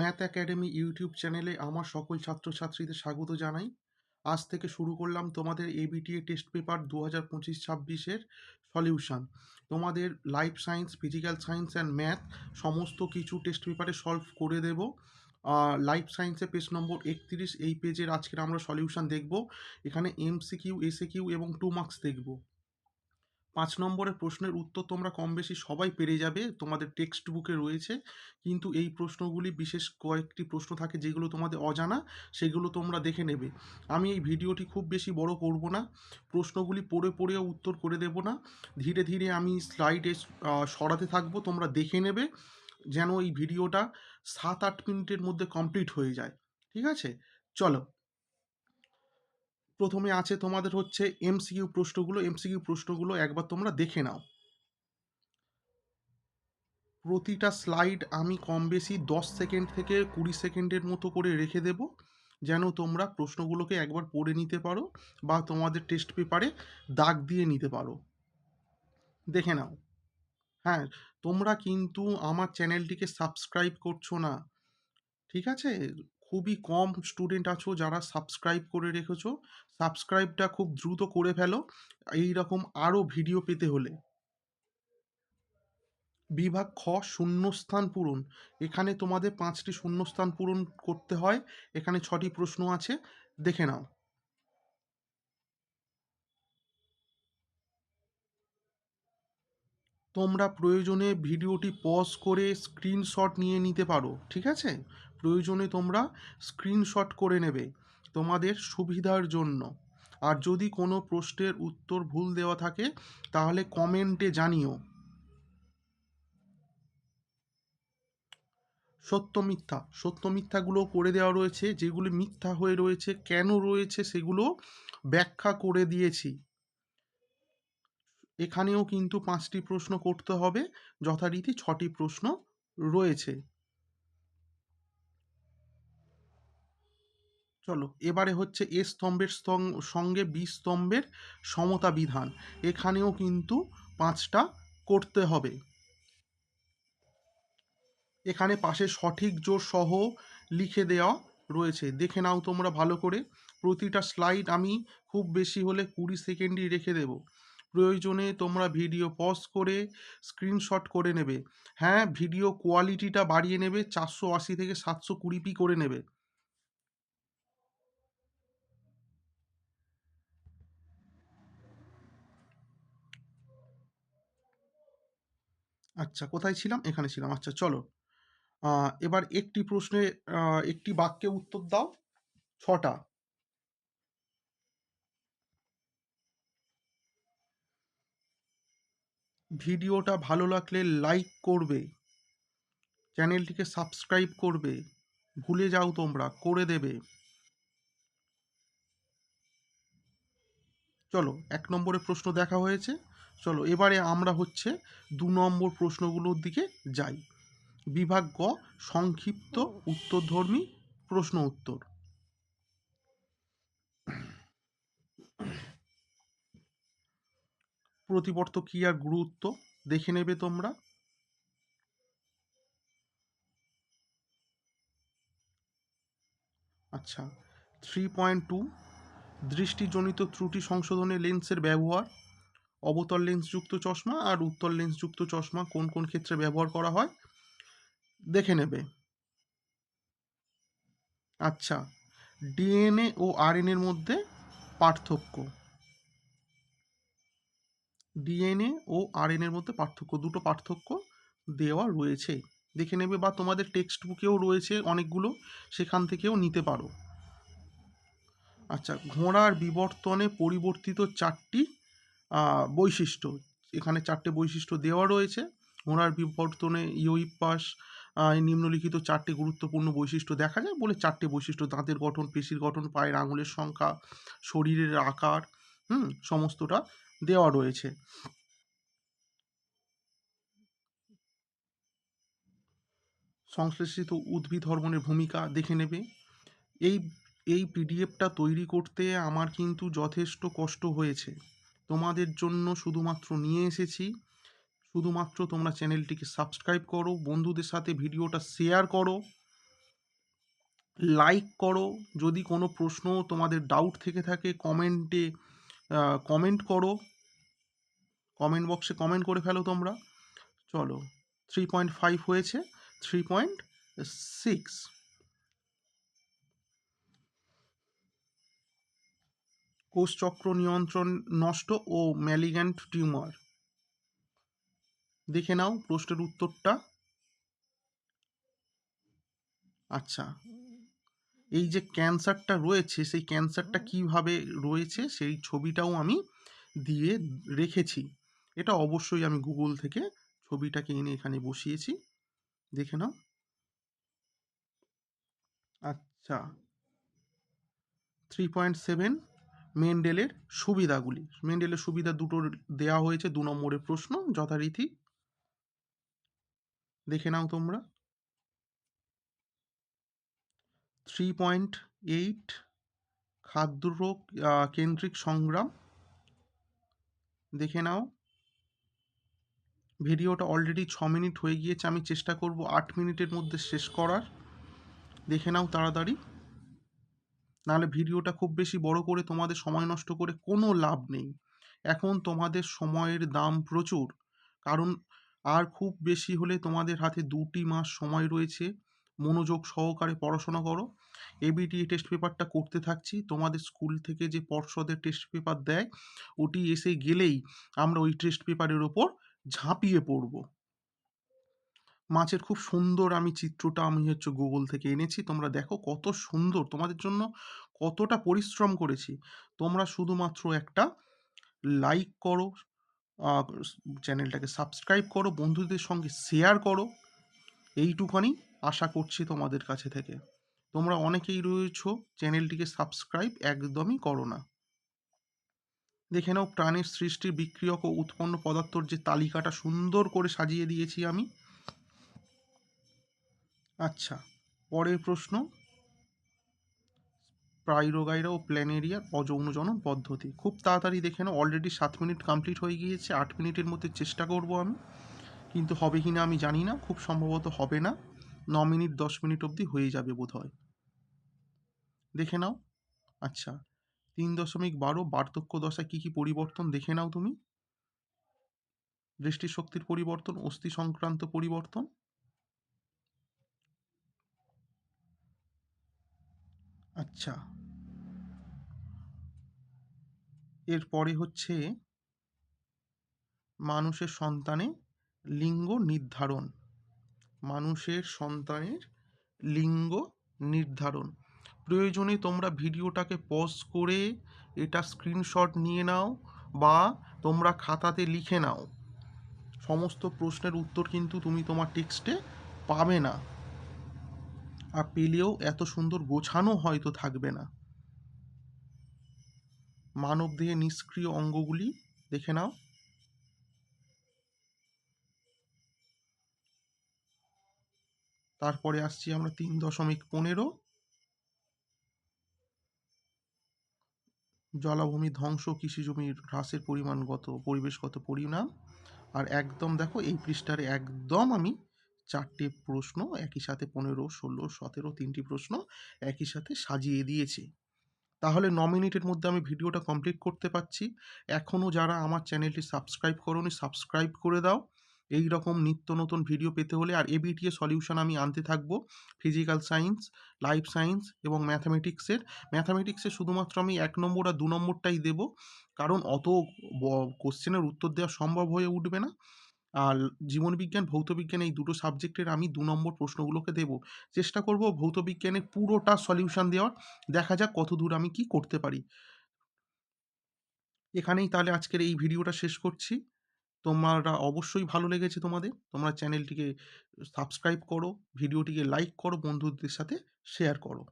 Math academy YouTube চ্যানেলে আমার সকল ছাত্রছাত্রীদের স্বাগত জানাই। আজ থেকে শুরু করলাম তোমাদের এবিটিএ টেস্ট পেপার দু হাজার পঁচিশ ছাব্বিশের সলিউশন তোমাদের life science physical science and math সমস্ত কিছু টেস্ট পেপারে সলভ করে দেব। লাইফ সায়েন্সে পেজ নম্বর একত্রিশ, এই পেজের আজকের আমরা সলিউশন দেখব। এখানে এমসিকিউ এসএকিউ এবং টু মার্কস দেখব। পাঁচ নম্বরের প্রশ্নের উত্তর তোমরা কম বেশি সবাই পেরে যাবে, তোমাদের টেক্সট বুকে রয়েছে। কিন্তু এই প্রশ্নগুলি বিশেষ কয়েকটি প্রশ্ন থাকে যেগুলো তোমাদের অজানা, সেগুলো তোমরা দেখে নেবে। আমি এই ভিডিওটি খুব বেশি বড় করব না, প্রশ্নগুলি পড়ে পড়েও উত্তর করে দেব না। ধীরে ধীরে আমি স্লাইডে সরাতে থাকব, তোমরা দেখে নেবে যেন এই ভিডিওটা সাত আট মিনিটের মধ্যে কমপ্লিট হয়ে যায়। ঠিক আছে? চলো। প্রথমে আছে তোমাদের হচ্ছে এমসিকিউ প্রশ্নগুলো। এমসিকিউ প্রশ্নগুলো একবার তোমরা দেখে নাও। প্রতিটা স্লাইড আমি কম বেশি দশ সেকেন্ড থেকে কুড়ি সেকেন্ডের মতো করে রেখে দেব, যেন তোমরা প্রশ্নগুলোকে একবার পড়ে নিতে পারো বা তোমাদের টেস্ট পেপারে দাগ দিয়ে নিতে পারো। দেখে নাও। হ্যাঁ তোমরা কিন্তু আমার চ্যানেলটিকে সাবস্ক্রাইব করছ না। ঠিক আছে? খুবই কম স্টুডেন্ট আছো যারা সাবস্ক্রাইব করে রেখেছো। সাবস্ক্রাইবটা খুব দ্রুত করে ফেলো। এই রকম আরও ভিডিও পেতে হলে। বিভাগ খ, শূন্যস্থান পূরণ। এখানে তোমাদের পাঁচটি শূন্যস্থান পূরণ করতে হয়। এখানে ছটি প্রশ্ন আছে। দেখে নাও। তোমরা প্রয়োজনে ভিডিওটি পজ করে স্ক্রিনশট নিয়ে নিতে পারো। ঠিক আছে? প্রয়োজনে তোমরা স্ক্রিনশট করে নেবে তোমাদের সুবিধার জন্য। আর যদি কোনো প্রশ্নের উত্তর ভুল দেওয়া থাকে, তাহলে কমেন্টে জানিও। সত্য মিথ্যা। সত্য মিথ্যাগুলো করে দেওয়া রয়েছে, যেগুলি মিথ্যা হয়ে রয়েছে, কেন রয়েছে সেগুলো ব্যাখ্যা করে দিয়েছি। এখানেও কিন্তু পাঁচটি প্রশ্ন করতে হবে, যথারীতি ছটি প্রশ্ন রয়েছে। চলো, এবারে হচ্ছে এ স্তম্ভের সঙ্গে বি স্তম্ভের সমতা বিধান। এখানেও কিন্তু পাঁচটা করতে হবে। এখানে পাশে সঠিক জোর সহ লিখে দেওয়া রয়েছে। দেখে নাও তোমরা ভালো করে। প্রতিটা স্লাইড আমি খুব বেশি হলে কুড়ি সেকেন্ডই রেখে দেব। প্রয়োজনে তোমরা ভিডিও পজ করে স্ক্রিনশট করে নেবে। হ্যাঁ ভিডিও কোয়ালিটিটা বাড়িয়ে নেবে। চারশো আশি থেকে সাতশো কুড়ি পি করে নেবে। আচ্ছা কোথায় ছিলাম? এখানে ছিলাম। আচ্ছা চলো। এবার একটি প্রশ্নে একটি বাক্যে উত্তর দাও। ছটা। ভিডিওটা ভালো লাগলে লাইক করবে। চ্যানেলটিকে সাবস্ক্রাইব করবে। ভুলে যাও তোমরা, করে দেবে। চলো, এক নম্বরের প্রশ্ন দেখা হয়েছে। চলো এবারে আমরা হচ্ছে দু নম্বর প্রশ্নগুলোর দিকে যাই। বিভাগ গ, সংক্ষিপ্ত উত্তরধর্মী প্রশ্ন উত্তর। প্রতিবর্ত ক্রিয়ার গুরুত্ব দেখে নেবে তোমরা? আচ্ছা থ্রি পয়েন্ট টু দৃষ্টিজনিত ত্রুটি সংশোধনে লেন্সের ব্যবহার। অবতল লেন্সযুক্ত চশমা আর উত্তল লেন্সযুক্ত চশমা কোন কোন ক্ষেত্রে ব্যবহার করা হয়? দেখে নেবে। আচ্ছা ডিএনএ ও আরএনএর মধ্যে পার্থক্য। ডিএনএ ও আরএনএর মধ্যে পার্থক্য, দুটো পার্থক্য দেওয়া রয়েছে। দেখে নেবে বা তোমাদের টেক্সট বুকেও রয়েছে অনেকগুলো, সেখান থেকেও নিতে পারো। আচ্ছা ঘোড়ার বিবর্তনে পরিবর্তিত চারটি বৈশিষ্ট্য। এখানে চারটে বৈশিষ্ট্য দেওয়া রয়েছে। ওনার বিবর্তনে ইউইপাস নিম্নলিখিত চারটি গুরুত্বপূর্ণ বৈশিষ্ট্য দেখা যায় বলে চারটে বৈশিষ্ট্য, দাঁতের গঠন, পেশির গঠন, পায়ের আঙুলের সংখ্যা, শরীরের আকার, হুম, সমস্তটা দেওয়া রয়েছে। সংশ্লেষিত উদ্ভিদ হরমোনের ভূমিকা দেখে নেবে। এই এই পিডিএফটা তৈরি করতে আমার কিন্তু যথেষ্ট কষ্ট হয়েছে। তোমাদের জন্য শুধুমাত্র নিয়ে এসেছি। শুধুমাত্র তোমরা চ্যানেলটিকে সাবস্ক্রাইব করো, বন্ধুদের সাথে ভিডিওটা শেয়ার করো, লাইক করো, যদি কোনো প্রশ্ন তোমাদের ডাউট থেকে থাকে কমেন্টে কমেন্ট করো। কমেন্ট বক্সে কমেন্ট করে ফেলো তোমরা। চলো থ্রি পয়েন্ট ফাইভ হয়েছে থ্রি পয়েন্ট সিক্স কোষচক্র নিয়ন্ত্রণ নষ্ট ও ম্যালিগ্যান্ট টিউমার। দেখে নাও প্রশ্নের উত্তরটা। আচ্ছা এই যে ক্যান্সারটা রয়েছে, সেই ক্যান্সারটা কীভাবে রয়েছে, সেই ছবিটাও আমি দিয়ে রেখেছি। এটা অবশ্যই আমি গুগল থেকে ছবিটাকে এনে এখানে বসিয়েছি। দেখে নাও। আচ্ছা থ্রি পয়েন্ট সেভেন মেন্ডেলের সুবিধাগুলি। মেন্ডেলের সুবিধা দুটো দেওয়া হয়েছে, দু নম্বরের প্রশ্ন, যথারীতি। দেখে নাও তোমরা। থ্রি পয়েন্ট এইট খাদ্যরোগ কেন্দ্রিক সংগ্রাম। দেখে নাও। ভিডিওটা অলরেডি ছ মিনিট হয়ে গিয়েছে, আমি চেষ্টা করব আট মিনিটের মধ্যে শেষ করার। দেখে নাও তাড়াতাড়ি। নাহলে ভিডিওটা খুব বেশি বড় করে তোমাদের সময় নষ্ট করে কোনো লাভ নেই। এখন তোমাদের সময়ের দাম প্রচুর। কারণ আর খুব বেশি হলে তোমাদের হাতে দুটি মাস সময় রয়েছে। মনোযোগ সহকারে পড়াশোনা করো। এবিটি টেস্ট পেপারটা করতে থাকছি। তোমাদের স্কুল থেকে যে পর্ষদের টেস্ট পেপার দেয়, ওটি এসে গেলেই আমরা ওই টেস্ট পেপারের ওপর ঝাঁপিয়ে পড়ব। মাছের খুব সুন্দর আমি চিত্রটা আমি হচ্ছে গুগল থেকে এনেছি। তোমরা দেখো কত সুন্দর। তোমাদের জন্য কতটা পরিশ্রম করেছি। তোমরা শুধুমাত্র একটা লাইক করো চ্যানেলটাকে সাবস্ক্রাইব করো, বন্ধুদের সঙ্গে শেয়ার করো। এইটুখানি আশা করছি তোমাদের কাছে থেকে। তোমরা অনেকেই রয়েছ চ্যানেলটিকে সাবস্ক্রাইব একদমই করো না। দেখে নাও, প্রাণের সৃষ্টির বিক্রিয়ক ও উৎপন্ন পদার্থর যে তালিকাটা সুন্দর করে সাজিয়ে দিয়েছি আমি। আচ্ছা পরের প্রশ্ন। প্রাইরোগাইরা ও প্ল্যানেরিয়ার অযৌনজনন পদ্ধতি। খুব তাড়াতাড়ি দেখে নাও অলরেডি সাত মিনিট কমপ্লিট হয়ে গিয়েছে, আট মিনিটের মধ্যে চেষ্টা করব আমি। কিন্তু হবে কি না আমি জানি না, খুব সম্ভবত হবে না। ন মিনিট, দশ মিনিট অবধি হয়ে যাবে বোধ হয় দেখে নাও। আচ্ছা তিন দশমিক বারো বার্ধক্য দশায় কী কী পরিবর্তন দেখে নাও তুমি। দৃষ্টিশক্তির পরিবর্তন, অস্থি সংক্রান্ত পরিবর্তন। আচ্ছা। এরপরে হচ্ছে মানুষের সন্তানে লিঙ্গ নির্ধারণ। মানুষের সন্তানের লিঙ্গ নির্ধারণ। প্রয়োজনে তোমরা ভিডিওটাকে পজ করে এটা স্ক্রিনশট নিয়ে নাও বা তোমরা খাতাতে লিখে নাও। সমস্ত প্রশ্নের উত্তর কিন্তু তুমি তোমার টেক্সটে পাবে না। পেলেও এত সুন্দর গোছানো হয়তো থাকবে না। মানব দেহে নিষ্ক্রিয় অঙ্গগুলি দেখে নাও। তারপরে আসছি আমরা তিন দশমিক পনেরো। জলাভূমি ধ্বংস, কৃষি জমির হ্রাসের পরিমাণগত, পরিবেশগত পরিণাম। আর একদম দেখো, এই পৃষ্ঠারে একদম আমি চারটে প্রশ্ন, একই সাথে পনেরো, ষোলো, সতেরো তিনটি প্রশ্ন একই সাথে সাজিয়ে দিয়েছে। তাহলে ন মিনিটের মধ্যে আমি ভিডিওটা কমপ্লিট করতে পারছি। এখনও যারা আমার চ্যানেলটি সাবস্ক্রাইব করোনি, সাবস্ক্রাইব করে দাও। এই রকম নিত্য নতুন ভিডিও পেতে হলে আর এবিটিএ সলিউশন আমি আনতে থাকব। ফিজিক্যাল সায়েন্স লাইফ সায়েন্স এবং ম্যাথামেটিক্সের। ম্যাথামেটিক্সের শুধুমাত্র আমি এক নম্বর আর দু নম্বরটাই দেব। কারণ অত কোশ্চেনের উত্তর দেওয়া সম্ভব হয়ে উঠবে না। আর জীবনবিজ্ঞান, ভৌতবিজ্ঞান এই দুটো সাবজেক্টের আমি দু নম্বর প্রশ্নগুলোকে দেব। চেষ্টা করব ভৌতবিজ্ঞানের পুরোটা সলিউশন দেওয়ার। দেখা যাক কত দূর আমি কি করতে পারি। এখানেই তাহলে আজকের এই ভিডিওটা শেষ করছি। তোমরা অবশ্যই ভালো লেগেছে তোমাদের। তোমরা চ্যানেলটিকে সাবস্ক্রাইব করো, ভিডিওটিকে লাইক করো, বন্ধুদের সাথে শেয়ার করো।